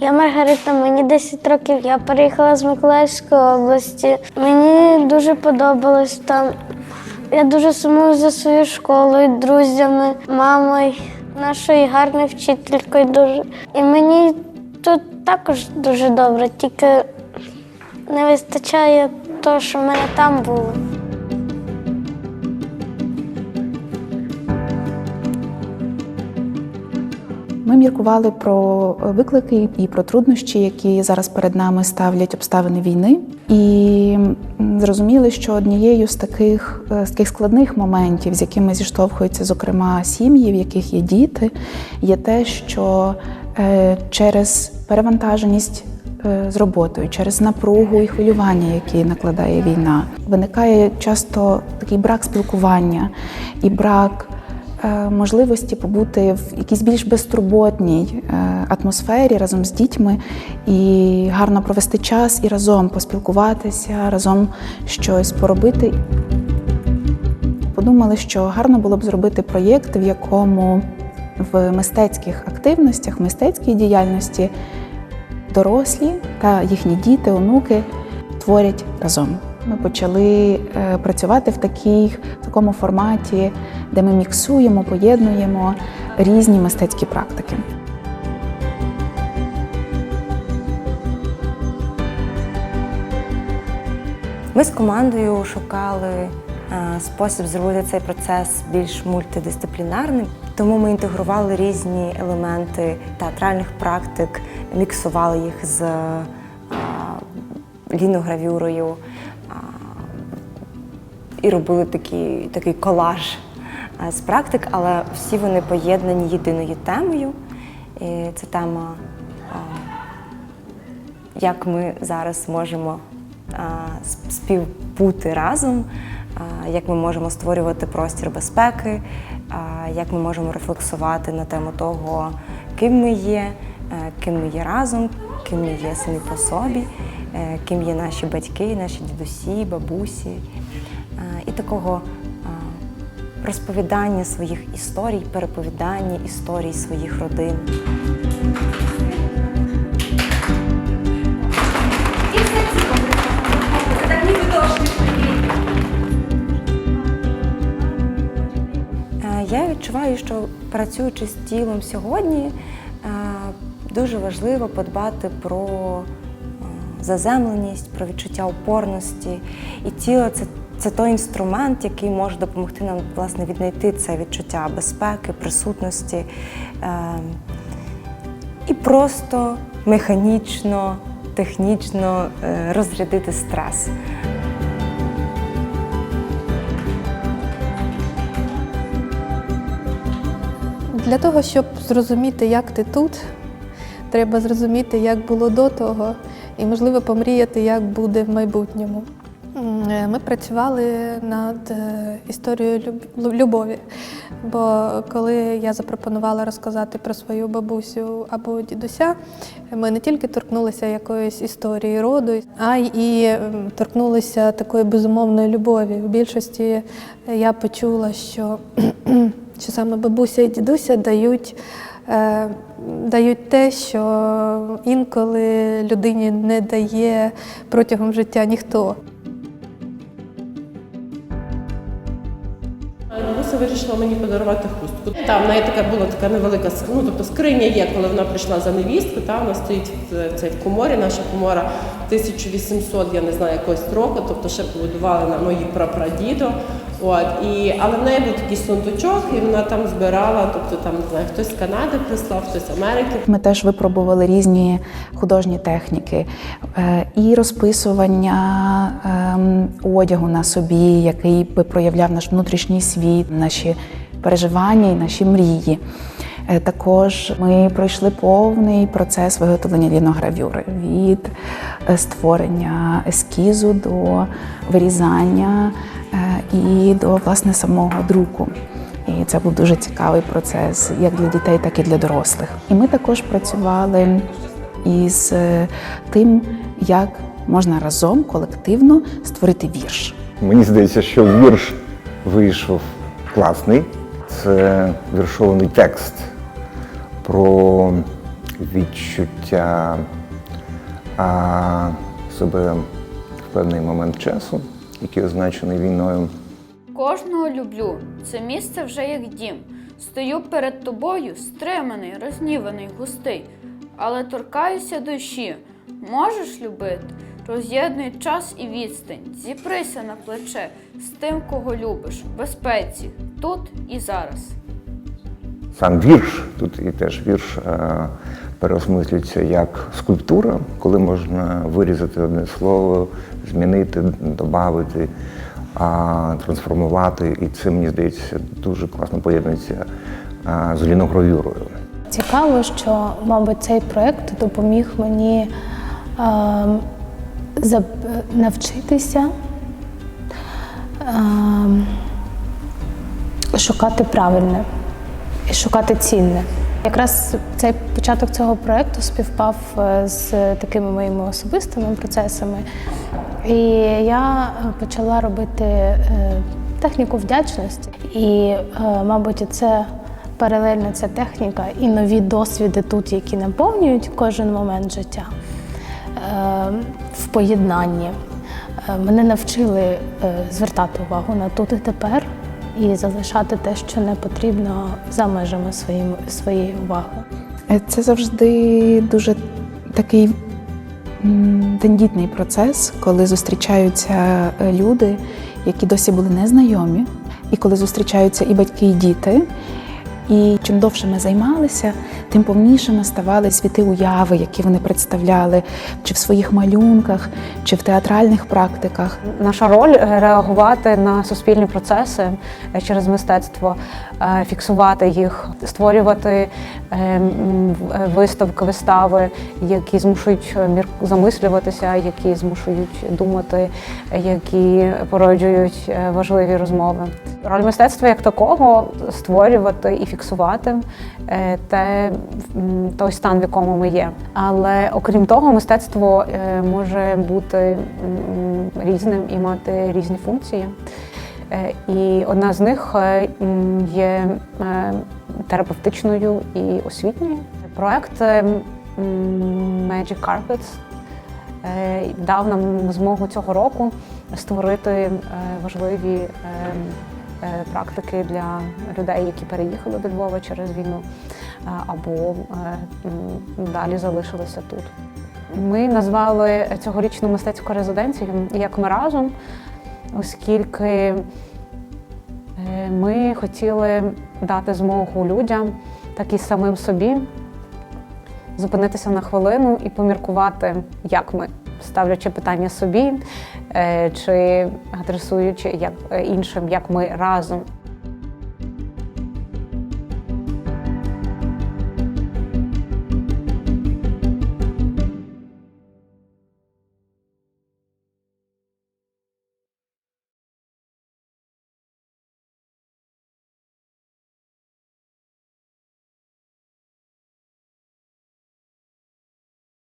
Я Маргарита, мені 10 років. Я переїхала з Миколаївської області. Мені дуже подобалось там. Я дуже сумую за свою школою, друзями, мамою, нашою гарною вчителькою дуже. І мені тут також дуже добре, тільки не вистачає того, що в мене там було. Ми міркували про виклики і про труднощі, які зараз перед нами ставлять обставини війни, і зрозуміли, що однією з таких, е, з таких складних моментів, з якими зіштовхуються, зокрема, сім'ї, в яких є діти, є те, що е, через перевантаженість з роботою, через напругу і хвилювання, які накладає війна, виникає часто такий брак спілкування і брак е, можливості побути в якійсь більш безтурботній е, атмосфері разом з дітьми і гарно провести час і разом поспілкуватися, разом щось поробити. Подумали, що гарно було б зробити проєкт, в якому в мистецьких активностях, в мистецькій діяльності дорослі та їхні діти, онуки творять разом. Ми почали е, працювати в, такій, в такому форматі, де ми міксуємо, поєднуємо різні мистецькі практики. Ми з командою шукали спосіб зробити цей процес більш мультидисциплінарним, тому ми інтегрували різні елементи театральних практик, міксували їх з е, ліногравюрою і робили такий, такий колаж е, з практик, але всі вони поєднані єдиною темою. І це тема як ми зараз можемо співбути разом, як ми можемо створювати простір безпеки, як ми можемо рефлексувати на тему того, ким ми є, е, ким ми є разом, ким ми є самі по собі, е, ким є наші батьки, наші дідусі, бабусі. Е, І такого розповідання своїх історій, переповідання історій своїх родин. Відчуваю, що працюючи з тілом сьогодні, е, дуже важливо подбати про е, заземленість, про відчуття опорності. І тіло це, це той інструмент, який може допомогти нам власне віднайти це відчуття безпеки, присутності е, і просто механічно, технічно розрядити стрес. Для того, щоб зрозуміти, як ти тут, треба зрозуміти, як було до того, і, можливо, помріяти, як буде в майбутньому. Е, Ми працювали над е, історією любові. Бо коли я запропонувала розказати про свою бабусю або дідуся, ми не тільки торкнулися якоїсь історії роду, а й торкнулися такої безумовної любові. В більшості я почула, що що саме бабуся і дідуся дають, е, дають те, що інколи людині не дає протягом життя ніхто. Бабуся вирішила мені подарувати хустку. Там в неї така була така невелика ну, тобто скриня є, коли вона прийшла за невісткою. Та вона стоїть в цей в коморі. Наша комора 1800, я не знаю якогось року, тобто ще побудували на мої прапрадідо. От і але в неї був такий сундучок, і вона там збирала. Тобто там не знаю, хтось з Канади прислав, хтось з Америки. Ми теж випробували різні художні техніки е, і розписування ем, одягу на собі, який би проявляв наш внутрішній світ, наші переживання і наші мрії. Е, Також ми пройшли повний процес виготовлення ліногравюри від е, створення ескізу до вирізання е, і до власне самого друку. І це був дуже цікавий процес як для дітей, так і для дорослих. І ми також працювали із тим, як можна разом колективно створити вірш. Мені здається, що вірш вийшов класний. Це віршований текст про відчуття а, себе в певний момент часу, який означений війною. Кожного люблю, це місце вже як дім. Стою перед тобою, стриманий, розніваний, густий, але торкаюся душі. Можеш любити? Роз'єднуй час і відстань, зіприся на плече з тим, кого любиш, в безпеці, тут і зараз. Сам вірш, тут і теж вірш е, переосмислюється як скульптура, коли можна вирізати одне слово, змінити, додати, трансформувати. І це, мені здається, дуже класно поєднується з ліногравюрою. Цікаво, що, мабуть, цей проєкт допоміг мені е, навчитися е, шукати правильне і шукати цінне. Якраз цей початок цього проєкту співпав е, з такими моїми особистими процесами. І я почала робити е, техніку вдячності. І, е, мабуть, це паралельно ця техніка і нові досвіди тут, які наповнюють кожен момент життя в поєднанні. Мене навчили звертати увагу на тут і тепер і залишати те, що не потрібно за межами своїм, своєї уваги. Е, Це завжди дуже такий тендітний процес, коли зустрічаються е, люди, які досі були незнайомі, і коли зустрічаються і батьки, і діти. І чим довше ми займалися, тим повнішими ставали світи уяви, які вони представляли, чи в своїх малюнках, чи в театральних практиках. Наша роль е, реагувати на суспільні процеси е, через мистецтво, е, фіксувати їх, створювати виставки, вистави, які змушують замислюватися, які змушують думати, які породжують важливі розмови. Роль мистецтва як такого створювати і фіксувати те, той стан, в якому ми є. Але окрім того, мистецтво е, може бути різним і мати різні функції. Е, І одна з них е, є терапевтичною і освітньою. Проект Magic Carpets дав нам змогу цього року створити важливі практики для людей, які переїхали до Львова через війну або е, далі залишилися тут. Ми назвали цьогорічну мистецьку резиденцію як ми разом, оскільки е, ми хотіли дати змогу людям, так і самим собі, зупинитися на хвилину і поміркувати, як ми, ставлячи питання собі е, чи адресуючи як е, іншим, як ми разом.